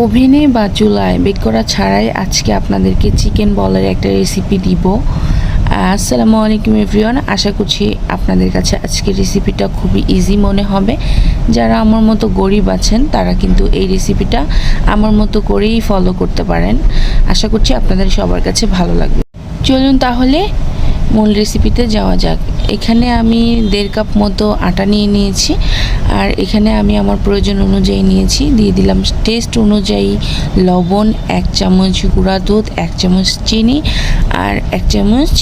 ওভেনে বা চুলায় বেক করা ছাড়াই আজকে আপনাদেরকে চিকেন বলের একটা রেসিপি দিব। আসসালামু আলাইকুম এভরিওয়ান, আশা করছি আপনাদের কাছে আজকের রেসিপিটা খুবই ইজি মনে হবে। যারা আমার মতো গরিব আছেন, তারা কিন্তু এই রেসিপিটা আমার মতো করেই ফলো করতে পারেন। আশা করছি আপনাদের সবার কাছে ভালো লাগবে। চলুন তাহলে মূল রেসিপিতে যাওয়া যাক। এখানে আমি দেড় কাপ মতো আটা নিয়ে নিয়েছি। আর এখানে আমি আমার প্রয়োজন অনুযায়ী নিয়েছি। দিয়ে দিলাম টেস্ট অনুযায়ী লবণ, এক চামচ গুঁড়া দুধ, এক চামচ চিনি আর এক চামচ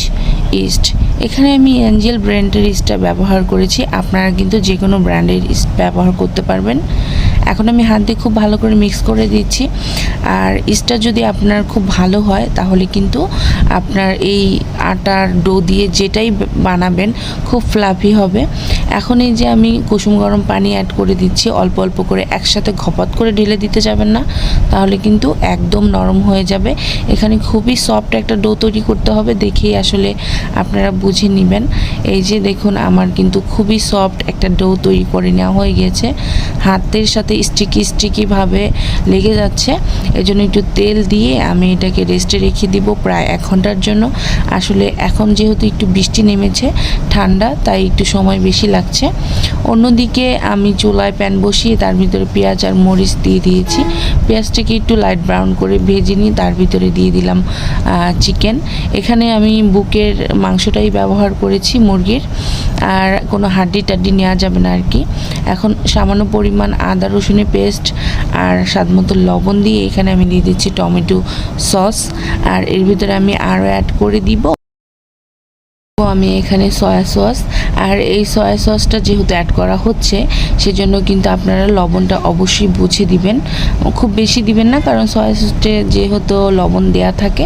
ইস্ট এখানে আমি অ্যাঞ্জেল ব্র্যান্ডের ইস্টটা ব্যবহার করেছি। আপনারা কিন্তু যে কোনো ব্র্যান্ডের ইস্ট ব্যবহার করতে পারবেন। এখন আমি হাত দিয়ে খুব ভালো করে মিক্স করে দিচ্ছি। আর ইস্টটা যদি আপনার খুব ভালো হয়, তাহলে কিন্তু আপনার এই আটার ডো দিয়ে যেটাই বানাবেন খুব ফ্লাফি হবে। এখন এই যে আমি কুসুম গরম পানি অ্যাড করে দিচ্ছি, অল্প অল্প করে একসাথে ঘপাত করে ঢেলে দিতে যাবেন না, তাহলে কিন্তু একদম নরম হয়ে যাবে। এখানে খুবই সফট একটা ডো তৈরি করতে হবে, দেখেই আসলে আপনারা বুঝে নেবেন। এই যে দেখুন, আমার কিন্তু খুবই সফট একটা ডো তৈরি করে নেওয়া হয়ে গিয়েছে হাতের সাথে স্টিকি স্টিকিভাবে লেগে যাচ্ছে। এজন্য একটু তেল দিয়ে আমি এটাকে রেস্টে রেখে দিব প্রায় এক ঘণ্টার জন্য। আসলে এখন যেহেতু একটু বৃষ্টি নেমেছে ঠান্ডা, তাই একটু সময় বেশি লাগছে। অন্যদিকে আমি চুলায় প্যান বসিয়ে তার ভিতরে পেঁয়াজ আর মরিচ দিয়ে দিয়েছি। পেঁয়াজটাকে একটু লাইট ব্রাউন করে ভেজে নিয়ে তার ভিতরে দিয়ে দিলাম চিকেন এখানে আমি বুকের মাংসটাই ব্যবহার করেছি মুরগির, আর কোনো হাড্ডি টাড্ডি নেওয়া যাবে না আর কি এখন সামান্য পরিমাণ আদা, রসুনের পেস্ট আর স্বাদ মতো লবণ দিয়ে এখানে আমি দিয়ে দিচ্ছি টমেটো সস, আর এর ভিতরে আমি আরও অ্যাড করে দিব আমি এখানে সয়া সস আর এই সয়া সসটা যেহেতু অ্যাড করা হচ্ছে, সেজন্য কিন্তু আপনারা লবণটা অবশ্যই বুঝে দিবেন। খুব বেশি দিবেন না, কারণ সয়া সসটে যেহেতু লবণ দেয়া থাকে,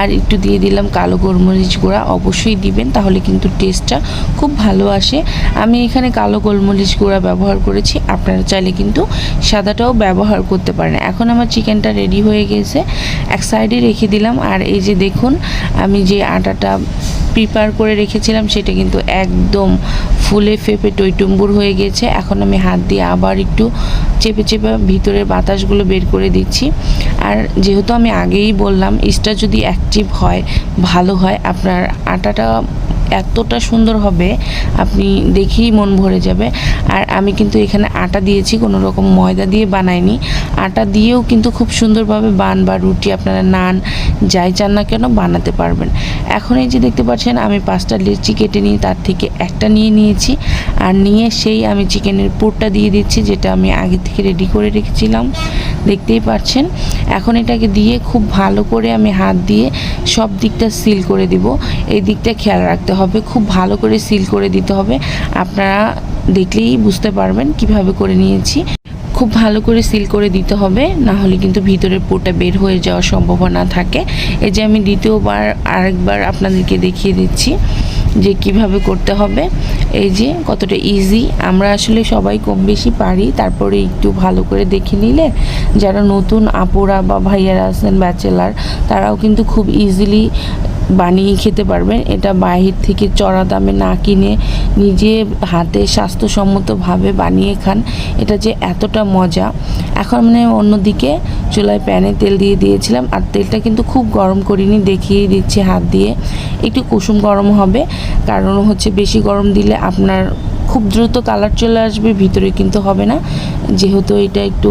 আর একটু দিয়ে দিলাম কালো গোলমরিচ গুঁড়া, অবশ্যই দিবেন, তাহলে কিন্তু টেস্টটা খুব ভালো আসে। আমি এখানে কালো গোলমরিচ গুঁড়া ব্যবহার করেছি, আপনারা চাইলে কিন্তু সাদাটাও ব্যবহার করতে পারেন। এখন আমার চিকেনটা রেডি হয়ে গেছে, এক সাইডে রেখে দিলাম, আর এই যে দেখুন, আমি যে আটাটা প্রিপেয়ার করে রেখেছিলাম, সেটা কিন্তু একদম ফুলে ফেপে টইটুম্বুর হয়ে গেছে। এখন আমি হাত দিয়ে আবার একটু চেপে চেপে ভিতরের বাতাসগুলো বের করে দিচ্ছি। আর যেহেতু আমি আগেই বললাম ইস্টা যদি অ্যাক্টিভ হয়, ভালো হয়, আপনার আটাটা এতটা সুন্দর হবে, আপনি দেখেই মন ভরে যাবে। আর আমি কিন্তু এখানে আটা দিয়েছি, কোনো রকম ময়দা দিয়ে বানাইনি। আটা দিয়েও কিন্তু খুব সুন্দরভাবে বান বা রুটি আপনারা নান, যাই চান না কেন বানাতে পারবেন। এখন এই যে দেখতে পাচ্ছেন, আমি পাঁচটা লিচি কেটে নিয়ে তার থেকে একটা নিয়ে নিয়েছি। আর নিয়ে সেই আমি চিকেনের পুরটা দিয়ে দিচ্ছি, যেটা আমি আগে থেকে রেডি করে রেখেছিলাম। দেখতেই পাচ্ছেন এখন এটাকে দিয়ে খুব ভালো করে আমি হাত দিয়ে সব দিকটা সিল করে দিব। এই দিকটা খেয়াল রাখতে হবে, খুব ভালো করে সিল করে দিতে হবে। আপনারা দেখলেই বুঝতে পারবেন কীভাবে করে নিয়েছি। খুব ভালো করে সিল করে দিতে হবে, না হলে কিন্তু ভিতরের পোটা বের হয়ে যাওয়ার সম্ভাবনা থাকে। এই যে আমি দ্বিতীয়বার আরেকবার আপনাদেরকে দেখিয়ে দিচ্ছি। যে কীভাবে করতে হবে, এই যে কতটা ইজি আমরা আসলে সবাই কম বেশি পারি, তারপরে একটু ভালো করে দেখে নিলে যারা নতুন আপুরা বা ভাইয়ারা আছেন ব্যাচেলার তারাও কিন্তু খুব ইজিলি বানিয়ে খেতে পারবেন। এটা বাহির থেকে চড়া দামে না কিনে নিজে হাতে স্বাস্থ্যসম্মতভাবে বানিয়ে খান। এটা যে এতটা মজা। এখন মানে অন্যদিকে চুলায় প্যানে তেল দিয়ে দিয়েছিলাম আর তেলটা কিন্তু খুব গরম করিনি, দেখিয়ে দিচ্ছি হাত দিয়ে। একটু কুসুম গরম হবে, কারণ হচ্ছে বেশি গরম দিলে আপনার খুব দ্রুত কালার চলে আসবে, ভিতরে কিন্তু হবে না। যেহেতু এটা একটু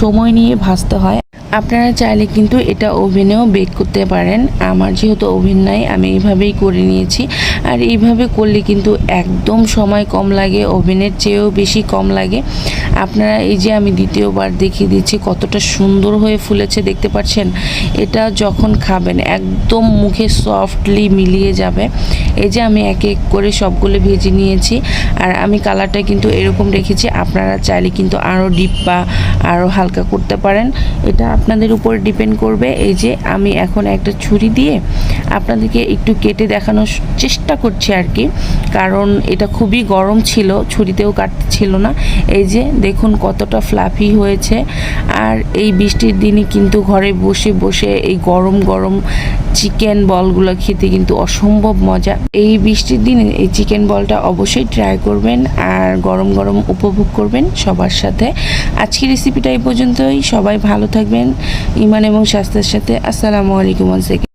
সময় নিয়ে ভাজতে হয়। আপনারা চাইলে কিন্তু এটা ওভেনেও বেক করতে পারেন। আমার যেহেতু ওভেন নাই, আমি এইভাবেই করে নিয়েছি। আর এইভাবে করলে কিন্তু একদম সময় কম লাগে, ওভেনের চেয়েও বেশি কম লাগে। আপনারা এই যে আমি দ্বিতীয়বার দেখিয়ে দিচ্ছি, কতটা সুন্দর হয়ে ফুলেছে, দেখতে পাচ্ছেন? এটা যখন খাবেন, একদম মুখে সফটলি মিলিয়ে যাবে। এই যে আমি এক এক করে সবগুলো ভেজে নিয়েছি। আর আমি কালারটা কিন্তু এরকম রেখেছি, আপনারা চাইলে কিন্তু আরও ডিপ বা আরও হালকা করতে পারেন। এটা আপনাদের উপর ডিপেন্ড করবে এই যে আমি এখন একটা ছুরি দিয়ে আপনাদেরকে একটু কেটে দেখানোর চেষ্টা করছি আর কি। কারণ এটা খুবই গরম ছিল, ছুরিতেও কাটতে ছিল না। এই যে দেখুন কতটা ফ্লাফি হয়েছে। আর এই বৃষ্টির দিনই কিন্তু ঘরে বসে বসে এই গরম গরম চিকেন বলগুলো খেতে কিন্তু অসম্ভব মজা। এই বৃষ্টির দিনে এই চিকেন বলটা অবশ্যই ট্রাই করবেন আর গরম গরম উপভোগ করবেন সবার সাথে। আজকের রেসিপিটা এই পর্যন্তই। সবাই ভালো থাকবেন। ইমান এবং স্বাস্থ্যের সাথে। আসসালামু আলাইকুম সেকেন্ড